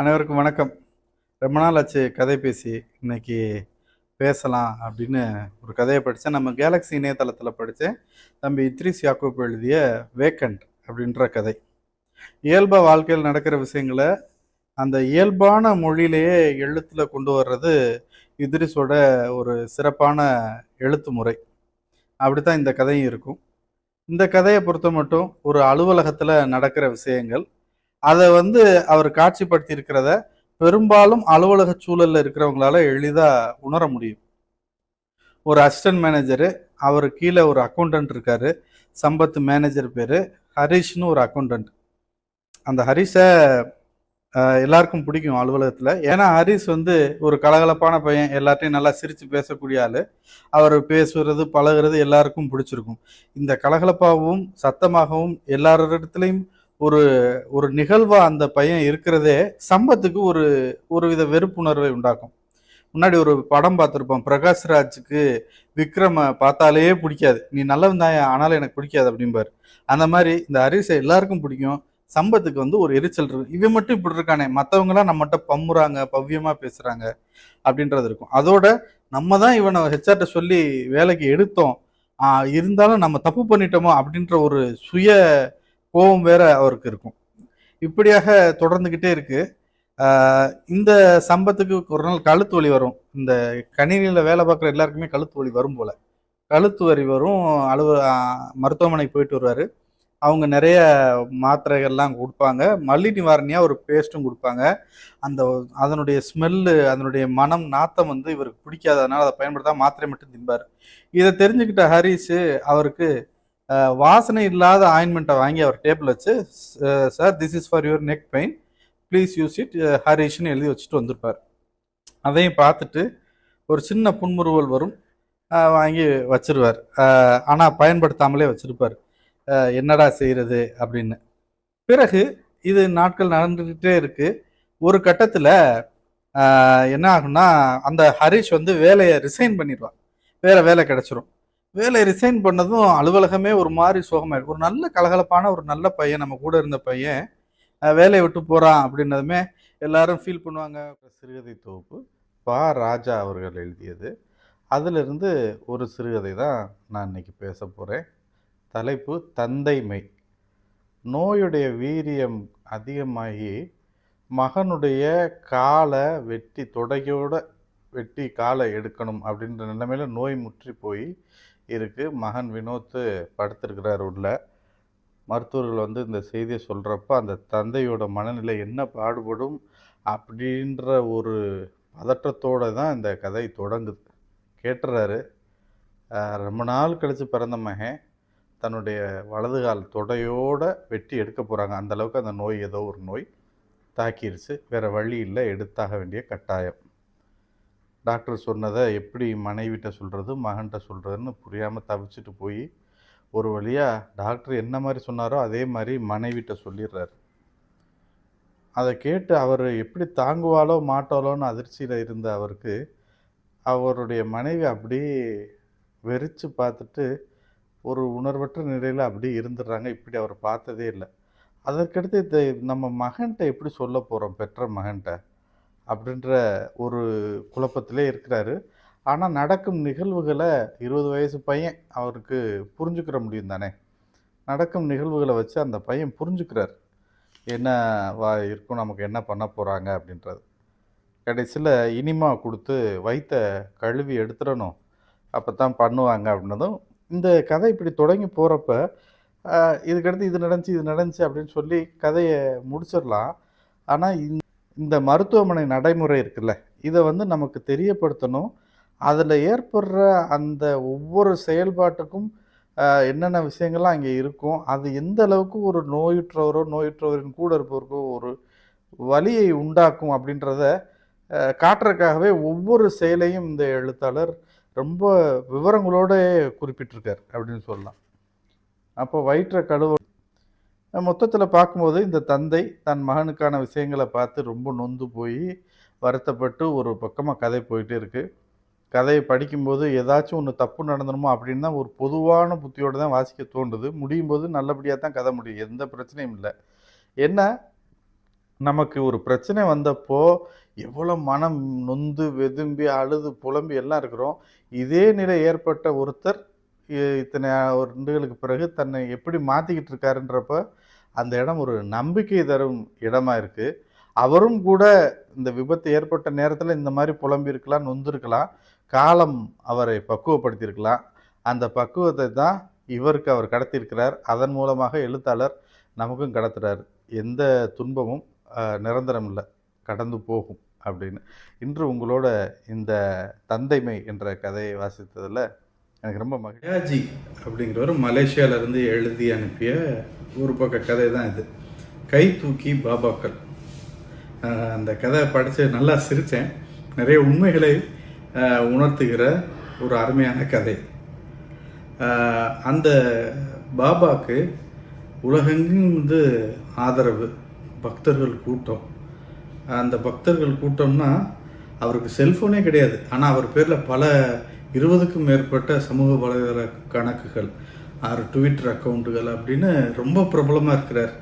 அனைவருக்கும் வணக்கம். ரொம்ப நாள் ஆச்சு கதை பேசி இன்னைக்கு பேசலாம் அப்படின்னு ஒரு கதையை படித்தேன் நம்ம கேலக்ஸி இணையதளத்தில் படித்தேன் தம்பி இத்ரிஸ் யாக்கூப் எழுதிய வேக்கண்ட் அப்படின்ற கதை. இயல்பாக வாழ்க்கையில் நடக்கிற விஷயங்களை அந்த இயல்பான மொழியிலேயே எழுத்தில் கொண்டு வர்றது இத்ரிஸோட ஒரு சிறப்பான எழுத்து முறை. அப்படி தான் இந்த கதையும் இருக்கும். இந்த கதையை பொறுத்த மட்டும் ஒரு அலுவலகத்தில் நடக்கிற விஷயங்கள் அதை வந்து அவர் காட்சிப்படுத்தி இருக்கிறத பெரும்பாலும் அலுவலக சூழல்ல இருக்கிறவங்களால எளிதா உணர முடியும். ஒரு அசிஸ்டன்ட் மேனேஜரு அவர் கீழே ஒரு அக்கௌண்டன்ட் இருக்காரு. சம்பத் மேனேஜர் பேர் ஹரிஷ்னு ஒரு அக்கௌண்டன்ட் அந்த ஹரிஷை எல்லாருக்கும் பிடிக்கும் அலுவலகத்தில். ஏன்னா ஹரிஷ் வந்து ஒரு கலகலப்பான பையன். எல்லார்ட்டையும் நல்லா சிரித்து பேசக்கூடிய ஆள். அவர் பேசுறது பழகுறது எல்லாருக்கும் பிடிச்சிருக்கும். இந்த கலகலப்பாகவும் சத்தமாகவும் எல்லாரிடத்துலையும் ஒரு ஒரு நிகழ்வாக அந்த பையன் இருக்கிறதே சம்பத்துக்கு ஒரு ஒரு வித வெறுப்புணர்வை உண்டாக்கும். முன்னாடி ஒரு படம் பார்த்துருப்போம். பிரகாஷ்ராஜுக்கு விக்ரம பார்த்தாலே பிடிக்காது. நீ நல்லவன் தான் ஆனாலும் எனக்கு பிடிக்காது அப்படிம்பார். அந்த மாதிரி இந்த அரிசை எல்லாருக்கும் பிடிக்கும். சம்பத்துக்கு வந்து ஒரு எரிச்சல் இருக்கும் இவன் மட்டும் இப்படி இருக்கானே மற்றவங்களாம் நம்மகிட்ட பம்முறாங்க பவ்யமாக பேசுகிறாங்க அப்படின்றது இருக்கும். அதோட நம்ம தான் இவனை ஹெச்ஆர்ட்ட சொல்லி வேலைக்கு எடுத்தோம். இருந்தாலும் நம்ம தப்பு பண்ணிட்டோமோ அப்படின்ற ஒரு சுய கோபம் வேற அவருக்கு இருக்கும். இப்படியாக தொடர்ந்துக்கிட்டே இருக்கு. இந்த சம்பத்துக்கு ஒரு நாள் கழுத்து வலி வரும். இந்த கணினியில் வேலை பார்க்குற எல்லாருக்குமே கழுத்து வலி வரும் போல. கழுத்து வலி வரும். அலுவ மருத்துவமனைக்கு போயிட்டு வருவார். அவங்க நிறைய மாத்திரைகள்லாம் கொடுப்பாங்க. மல்லி நிவாரணியாக ஒரு பேஸ்ட்டும் கொடுப்பாங்க. அந்த அதனுடைய ஸ்மெல்லு அதனுடைய மனம் நாத்தம் வந்து இவருக்கு பிடிக்காததுனால அதை பயன்படுத்தா மாத்திரை மட்டும் திம்பார் இதை தெரிஞ்சுக்கிட்ட ஹரிஸு அவருக்கு வாசனை இல்லாத ஆயின்மெண்ட்டை வாங்கி அவர் டேபிள் வச்சு sir this is for your neck pain please use it ஹரிஷ்னு எழுதி வச்சுட்டு வந்திருப்பார். அதையும் பார்த்துட்டு ஒரு சின்ன புன்முறுவல் வரும். வாங்கி வச்சிருவார். ஆனால் பயன்படுத்தாமலே வச்சுருப்பார். என்னடா செய்கிறது அப்படின்னு. பிறகு இது நாட்கள் நடந்துக்கிட்டே இருக்குது ஒரு கட்டத்தில் என்ன ஆகும்னா அந்த ஹரிஷ் வந்து வேலையை ரிசைன் பண்ணிடுவான். வேறு வேலை கிடச்சிரும். வேலையை ரிசைன் பண்ணதும் அலுவலகமே ஒரு மாதிரி சோகமாயிடும் ஒரு நல்ல கலகலப்பான ஒரு நல்ல பையன் நம்ம கூட இருந்த பையன் வேலையை விட்டு போகிறான் அப்படின்னதுமே எல்லாரும் ஃபீல் பண்ணுவாங்க. சிறுகதை தொகுப்பு பா. ராஜா அவர்கள் எழுதியது. அதிலிருந்து ஒரு சிறுகதை தான் நான் இன்னைக்கு பேச போகிறேன் தலைப்பு தந்தைமை நோயுடைய வீரியம் அதிகமாகி மகனுடைய காலை வெட்டி தொடையோட வெட்டி காலை எடுக்கணும் அப்படின்ற நிலைமையில் நோய் முற்றி போய் இருக்குது மகன் வினோத் படுத்திருக்கிறார் உள்ள. மருத்துவர்கள் வந்து இந்த செய்தியை சொல்கிறப்ப அந்த தந்தையோட மனநிலை என்ன பாடுபடும் அப்படின்ற ஒரு பதற்றத்தோடு தான் இந்த கதை தொடங்குது. கேட்டுறாரு. ரொம்ப நாள் கழித்து பிறந்த மகன் தன்னுடைய வலது கால் தொடையோடு வெட்டி எடுக்க போகிறாங்க அந்த அளவுக்கு அந்த நோய் ஏதோ ஒரு நோய் தாக்கிருச்சு. வேறு வழி இல்லை. எடுத்தாக வேண்டிய கட்டாயம். டாக்டர் சொன்னதை எப்படி மனைவிட்ட சொல்கிறது மகன்கிட்ட சொல்கிறதுன்னு புரியாமல் தவிச்சிட்டு போய் ஒரு வழியாக டாக்டர் என்ன மாதிரி சொன்னாரோ அதே மாதிரி மனைவிட்ட சொல்லிடுறாரு அதை கேட்டு அவர் எப்படி தாங்குவாளோ மாட்டாளோன்னு அதிர்ச்சியில் இருந்த அவருக்கு அவருடைய மனைவி அப்படியே வெறிச்சு பார்த்துட்டு ஒரு உணர்வற்ற நிலையில் அப்படியே இருந்துடுறாங்க இப்படி அவர் பார்த்ததே இல்லை. அதற்கடுத்து நம்ம மகன்கிட்ட எப்படி சொல்ல போகிறோம் பெற்ற மகன்கிட்ட அப்படின்ற ஒரு குழப்பத்திலே இருக்கிறாரு. ஆனால் நடக்கும் நிகழ்வுகளை இருபது வயசு பையன் அவருக்கு புரிஞ்சுக்கிற முடியும் தானே? நடக்கும் நிகழ்வுகளை வச்சு அந்த பையன் புரிஞ்சுக்கிறார். என்ன வா இருக்கும் நமக்கு என்ன பண்ண போகிறாங்க அப்படின்றது. கடைசியில் இனிமா கொடுத்து வைத்த கழுவி எடுத்துடணும். அப்போ தான் பண்ணுவாங்க அப்படின்னதும் இந்த கதை இப்படி தொடங்கி போகிறப்ப இதுக்கடுத்து இது நடந்துச்சு இது நடந்துச்சு அப்படின்னு சொல்லி கதையை முடிச்சிடலாம். ஆனால் இந்த மருத்துவமனை நடைமுறை இருக்குல்ல இதை வந்து நமக்கு தெரியப்படுத்தணும். அதில் ஏற்படுற அந்த ஒவ்வொரு செயல்பாட்டுக்கும் என்னென்ன விஷயங்கள்லாம் அங்கே இருக்கும் அது எந்த அளவுக்கு ஒரு நோயுற்றவரோ நோயுற்றவரின் கூட இருப்பவருக்கோ ஒரு வலியை உண்டாக்கும் அப்படின்றத காட்டுறதுக்காகவே ஒவ்வொரு செயலையும் இந்த எழுத்தாளர் ரொம்ப விவரங்களோட குறிப்பிட்டிருக்கார் அப்படின்னு சொல்லலாம். அப்போ வயிற்றை கழுவ மொத்தத்தில் பார்க்கும்போது இந்த தந்தை தன் மகனுக்கான விஷயங்களை பார்த்து ரொம்ப நொந்து போய் வருத்தப்பட்டு ஒரு பக்கமாக கதை போயிட்டே இருக்குது கதையை படிக்கும்போது ஏதாச்சும் ஒன்று தப்பு நடந்தணுமோ அப்படின்னு தான் ஒரு பொதுவான புத்தியோடு தான் வாசிக்க தோன்றுது. முடியும் போது நல்லபடியாக தான் கதை முடியும் எந்த பிரச்சனையும் இல்லை. என்ன நமக்கு ஒரு பிரச்சனை வந்தப்போ எவ்வளோ மனம் நொந்து வெதும்பி அழுது புலம்பி எல்லாம் இருக்கிறோம். இதே நிலை ஏற்பட்ட ஒருத்தர் இ- இத்தனை ஆண்டுகளுக்கு பிறகு தன்னை எப்படி மாற்றிக்கிட்டு இருக்காருன்றப்ப அந்த இடம் ஒரு நம்பிக்கை தரும் இடமா இருக்குது அவரும் கூட இந்த விபத்து ஏற்பட்ட நேரத்தில் இந்த மாதிரி புலம்பியிருக்கலாம் நொந்திருக்கலாம். காலம் அவரை பக்குவப்படுத்தியிருக்கலாம். அந்த பக்குவத்தை தான் இவருக்கு அவர் கடத்தியிருக்கிறார். அதன் மூலமாக எழுத்தாளர் நமக்கும் கடத்துறார். எந்த துன்பமும் நிரந்தரம் இல்லை. கடந்து போகும் அப்படின்னு. இன்று உங்களோட இந்த தந்தைமை என்ற கதையை வாசித்ததில் எனக்கு ரொம்ப மகிழ்ச்சி. அப்படிங்கிறவர் மலேசியால இருந்து எழுதி அனுப்பிய ஒரு பக்க கதை தான் இது. கை தூக்கி பாபாக்கள். அந்த கதை படித்து நல்லா சிரித்தேன் நிறைய உண்மைகளை உணர்த்துகிற ஒரு அருமையான கதை. அந்த பாபாக்கு உலகெங்கும் வந்து ஆதரவு? பக்தர்கள் கூட்டம். அந்த பக்தர்கள் கூட்டம்னா அவருக்கு செல்ஃபோனே கிடையாது. ஆனால் அவர் பேரில் பல இருபதுக்கும் மேற்பட்ட சமூக வலைதள கணக்குகள் ஆறு ட்விட்டர் அக்கௌண்ட்டுகள் அப்படின்னு ரொம்ப பிரபலமாக இருக்கிறார்.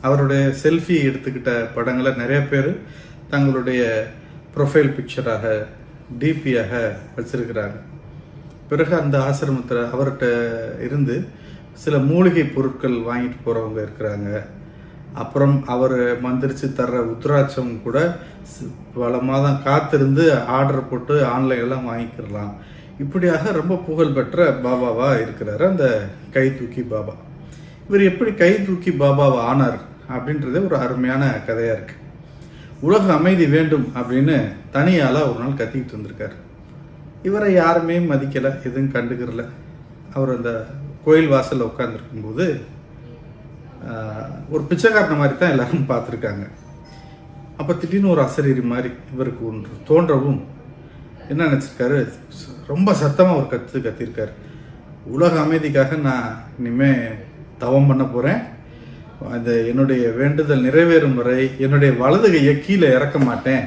அவருடைய செல்ஃபி எடுத்துக்கிட்ட படங்களை நிறைய பேர் தங்களுடைய ப்ரொஃபைல் பிக்சராக டிபியாக வச்சிருக்கிறாங்க. பிறகு அந்த ஆசிரமத்தில் அவர்கிட்ட இருந்து சில மூலிகை பொருட்கள் வாங்கிட்டு போகிறவங்க இருக்கிறாங்க. அப்புறம் அவர் மந்திரிச்சு தர்ற உத்ராட்சம் கூட சி- பல மாதம் காத்திருந்து ஆர்டர் போட்டு ஆன்லைன்லாம் வாங்கிக்கிறலாம். இப்படியாக ரொம்ப புகழ்பெற்ற பாபாவாக இருக்கிறாரு அந்த கை தூக்கி பாபா. இவர் எப்படி கை தூக்கி பாபாவா ஆனார் அப்படின்றதே ஒரு அருமையான கதையாக இருக்கு. உலக அமைதி வேண்டும் அப்படின்னு தனியால் ஒரு நாள் கத்திக்கிட்டு வந்திருக்காரு. இவரை யாருமே மதிக்கலை எதுவும் கண்டுக்கிறல. அவர் அந்த கோயில் வாசலில் உட்காந்துருக்கும்போது ஒரு பிச்சைக்காரனை மாதிரி தான் எல்லாரும் பார்த்துருக்காங்க. அப்போ திடீர்னு ஒரு அசரீரி மாதிரி இவருக்கு ஒன்று தோன்றவும் என்ன நினச்சிருக்காரு? ரொம்ப சத்தமாக ஒரு கற்று கத்திருக்காரு. உலக அமைதிக்காக நான் இனிமேல் தவம் பண்ண போகிறேன் அந்த என்னுடைய வேண்டுதல் நிறைவேறும் வரை என்னுடைய வலது கையை கீழே இறக்க மாட்டேன்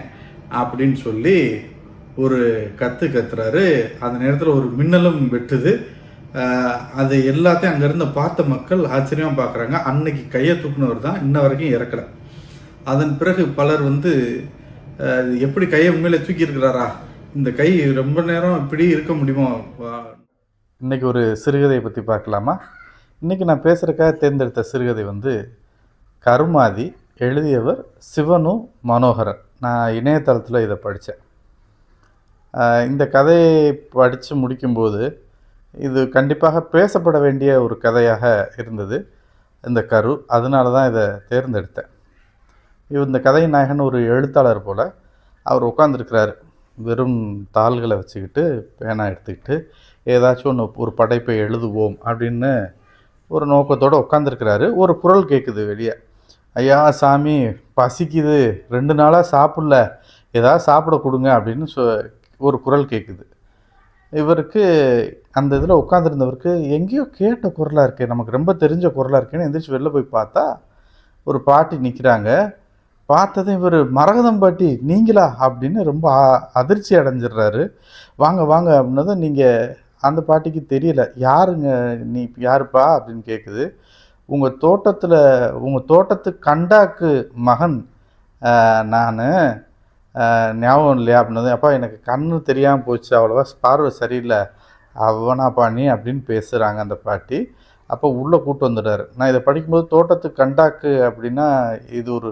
அப்படின்னு சொல்லி ஒரு கத்து கத்துறாரு. அந்த நேரத்தில் ஒரு மின்னலும் வெட்டுது. அது எல்லாத்தையும் அங்கேருந்து பார்த்த மக்கள் ஆச்சரியமாக பார்க்குறாங்க. அன்னைக்கு கையை தூக்குனவர் தான் இன்ன வரைக்கும் இறக்கல. அதன் பிறகு பலர் வந்து எப்படி கையை உண்மையில தூக்கியிருக்கிறாரா? இந்த கை ரொம்ப நேரம் இப்படி இருக்க முடியுமா? இன்னைக்கு ஒரு சிறுகதையை பற்றி பார்க்கலாமா? இன்னைக்கு நான் பேசுகிறக்காக தேர்ந்தெடுத்த சிறுகதை வந்து கருமாதி எழுதியவர் சிவனு மனோகரன். நான் இணையதளத்தில் இதை படித்தேன் இந்த கதையை படித்து முடிக்கும்போது இது கண்டிப்பாக பேசப்பட வேண்டிய ஒரு கதையாக இருந்தது இந்த கரு. அதனால தான் இதை தேர்ந்தெடுத்தேன். இந்த கதையின் நாயகன் ஒரு எழுத்தாளர் போல். அவர் உட்காந்துருக்கிறாரு வெறும் தாள்களை வச்சுக்கிட்டு பேனா எடுத்துக்கிட்டு ஏதாச்சும் ஒன்று ஒரு படைப்பை எழுதுவோம் அப்படின்னு ஒரு நோக்கத்தோடு உட்காந்துருக்கிறாரு ஒரு குரல் கேட்குது வெளியே. ஐயா சாமி பசிக்குது. ரெண்டு நாளாக சாப்பிடல. ஏதாவது சாப்பிட கொடுங்க அப்படின்னு சொ ஒரு குரல் கேட்குது இவருக்கு அந்த இதில் உட்காந்துருந்தவருக்கு எங்கேயோ கேட்ட குரலாக இருக்கே நமக்கு ரொம்ப தெரிஞ்ச குரலாக இருக்கேன்னு எந்திரிச்சு வெளில போய் பார்த்தா ஒரு பாட்டி நிற்கிறாங்க பார்த்ததும் இவர் மரகதம் பாட்டி நீங்களா? அப்படின்னு ரொம்ப அ- அதிர்ச்சி அடைஞ்சிடுறாரு. வாங்க வாங்க அப்படின்னதும் நீங்கள் அந்த பாட்டிக்கு தெரியல. யாருங்க நீ யாருப்பா? அப்படின்னு கேட்குது. உங்கள் தோட்டத்தில் உங்கள் தோட்டத்து கண்டாக்கு மகன் நான். ஞாபகம் இல்லையா அப்படின்னது அப்பா எனக்கு கண்ணு தெரியாமல் போச்சு அவ்வளோவா பார்வை சரியில்லை அவனாப்பா நீ? அப்படின்னு பேசுகிறாங்க அந்த பாட்டி. அப்போ உள்ளே கூட்டு வந்துடுறாரு நான் இதை படிக்கும்போது தோட்டத்து கண்டாக்கு அப்படின்னா இது ஒரு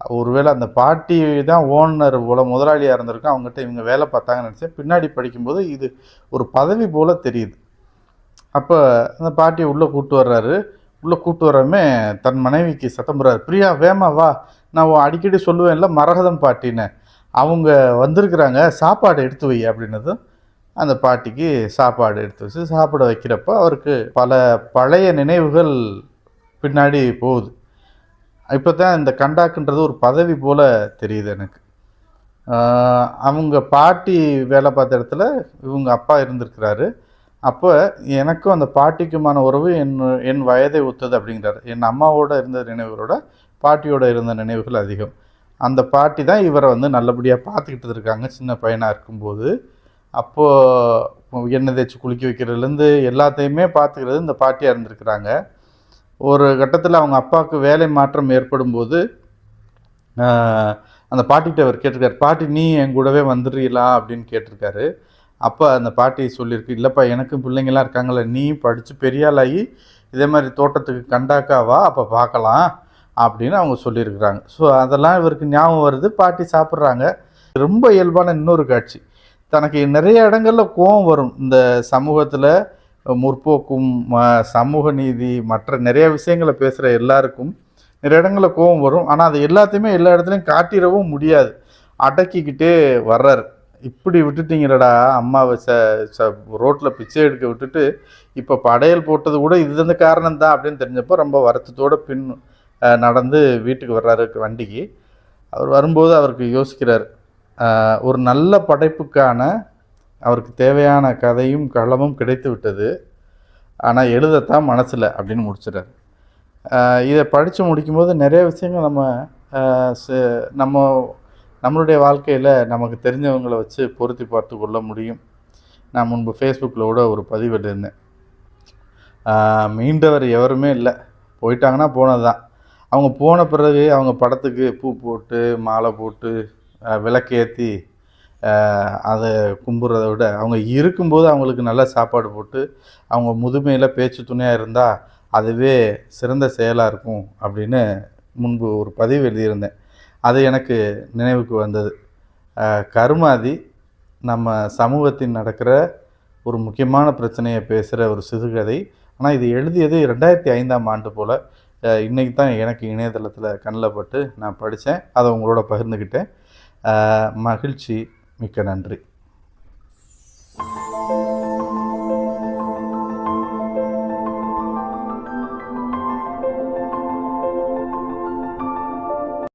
ஒருவேளை அந்த பாட்டி தான் ஓனர் போல் முதலாளியாக இருந்திருக்கும். அவங்ககிட்ட இவங்க வேலை பார்த்தாங்கன்னு நினச்சேன். பின்னாடி படிக்கும்போது இது ஒரு பதவி போல தெரியுது. அப்போ அந்த பாட்டியை உள்ளே கூப்பிட்டு வர்றாரு. உள்ளே கூப்பிட்டு வரமே தன் மனைவிக்கு சத்தம் போடுறாரு. பிரியா வேமா வா. நான் அடிக்கடி சொல்லுவேன்ல மரகதம் பாட்டின்னு. அவங்க வந்திருக்கிறாங்க சாப்பாடு எடுத்து வை அப்படின்னதும் அந்த பாட்டிக்கு சாப்பாடு எடுத்து வச்சு சாப்பிட வைக்கிறப்ப அவருக்கு பல பழைய நினைவுகள் பின்னாடி போகுது. இப்போ தான் இந்த கண்டாக்குன்றது ஒரு பதவி போல் தெரியுது எனக்கு. அவங்க பாட்டி வேலை பார்த்த இடத்துல இவங்க அப்பா இருந்திருக்கிறாரு. அப்போ எனக்கும் அந்த பாட்டிக்குமான உறவு என் என் வயதை ஒத்தது அப்படிங்கிறாரு. என் அம்மாவோட இருந்த நினைவுகளோட பாட்டியோட இருந்த நினைவுகள் அதிகம். அந்த பாட்டி தான் இவரை வந்து நல்லபடியாக பார்த்துக்கிட்டு இருக்காங்க. சின்ன பையனாக இருக்கும்போது. அப்போது எண்ணெய் தேய்ச்சி குளிக்க வைக்கிறதுலேருந்து எல்லாத்தையுமே பார்த்துக்கிறது இந்த பாட்டியாக இருந்திருக்கிறாங்க. ஒரு கட்டத்தில் அவங்க அப்பாவுக்கு வேலை மாற்றம் ஏற்படும் போது அந்த பாட்டிகிட்ட அவர் கேட்டிருக்காரு பாட்டி நீ என் கூடவே வந்துடுறீங்களா? அப்படின்னு கேட்டிருக்காரு. அப்போ அந்த பாட்டி சொல்லியிருக்கு இல்லைப்பா எனக்கும் பிள்ளைங்களாம் இருக்காங்களே நீ படித்து பெரியாளாகி இதே மாதிரி தோட்டத்துக்கு கண்டாக்காவா அப்போ பார்க்கலாம். அப்படின்னு அவங்க சொல்லியிருக்கிறாங்க. ஸோ அதெல்லாம் இவருக்கு ஞாபகம் வருது. பாட்டி சாப்பிட்றாங்க. ரொம்ப இயல்பான இன்னொரு காட்சி. தனக்கு நிறைய இடங்களில் கோபம் வரும். இந்த சமூகத்தில் முற்போக்கும் ம- சமூக நீதி மற்ற நிறைய விஷயங்களை பேசுகிற எல்லாருக்கும் நிறைய இடங்களில் கோபம் வரும். ஆனால் அது எல்லாத்தையுமே எல்லா இடத்துலையும் காட்டிடவும் முடியாது. அடக்கிக்கிட்டே வர்றாரு. இப்படி விட்டுட்டீங்களடா அம்மாவை ச ச ரோட்டில் பிச்சை எடுக்க விட்டுட்டு இப்போ படையல் போட்டது கூட இது இந்த காரணம் தான் அப்படின்னு தெரிஞ்சப்போ ரொம்ப வருத்தத்தோடு பின் நடந்து வீட்டுக்கு வர்றாரு வண்டிக்கு. அவர் வரும்போது அவருக்கு யோசிக்கிறார் ஒரு நல்ல படைப்புக்கான அவருக்கு தேவையான கதையும் களமும் கிடைத்து விட்டது. ஆனால் எழுதத்தான் மனசில் அப்படின்னு முடிச்சிட்டார் இதை படித்து முடிக்கும்போது நிறைய விஷயங்கள் நம்ம ச- நம்ம நம்மளுடைய வாழ்க்கையில் நமக்கு தெரிஞ்சவங்களை வச்சு பொருத்தி பார்த்து கொள்ள முடியும். நான் முன்பு ஃபேஸ்புக்கில் கூட ஒரு பதிவு இருந்தேன் மீண்டவர் எவருமே இல்லை. போயிட்டாங்கன்னா போனது தான் அவங்க போன பிறகு அவங்க படத்துக்கு பூ போட்டு மாலை போட்டு விளக்கேற்றி அதை கும்புறதை விட அவங்க இருக்கும்போது அவங்களுக்கு நல்ல சாப்பாடு போட்டு அவங்க முதுமையில் பேச்சு துணையாக இருந்தால் அதுவே சிறந்த செயலாக இருக்கும் அப்படின்னு முன்பு ஒரு பதிவு எழுதியிருந்தேன். அது எனக்கு நினைவுக்கு வந்தது. கருமாதி நம்ம சமூகத்தில் நடக்கிற ஒரு முக்கியமான பிரச்சனையை பேசுகிற ஒரு சிறுகதை. ஆனால் இது எழுதியது ரெண்டாயிரத்தி ஐந்தாம் ஆண்டு போல். இன்றைக்கி தான் எனக்கு இணையதளத்தில் கண்ணில் பட்டு நான் படித்தேன். அதை உங்களோட பகிர்ந்துக்கிட்டேன். மகிழ்ச்சி மிக்க நன்றி.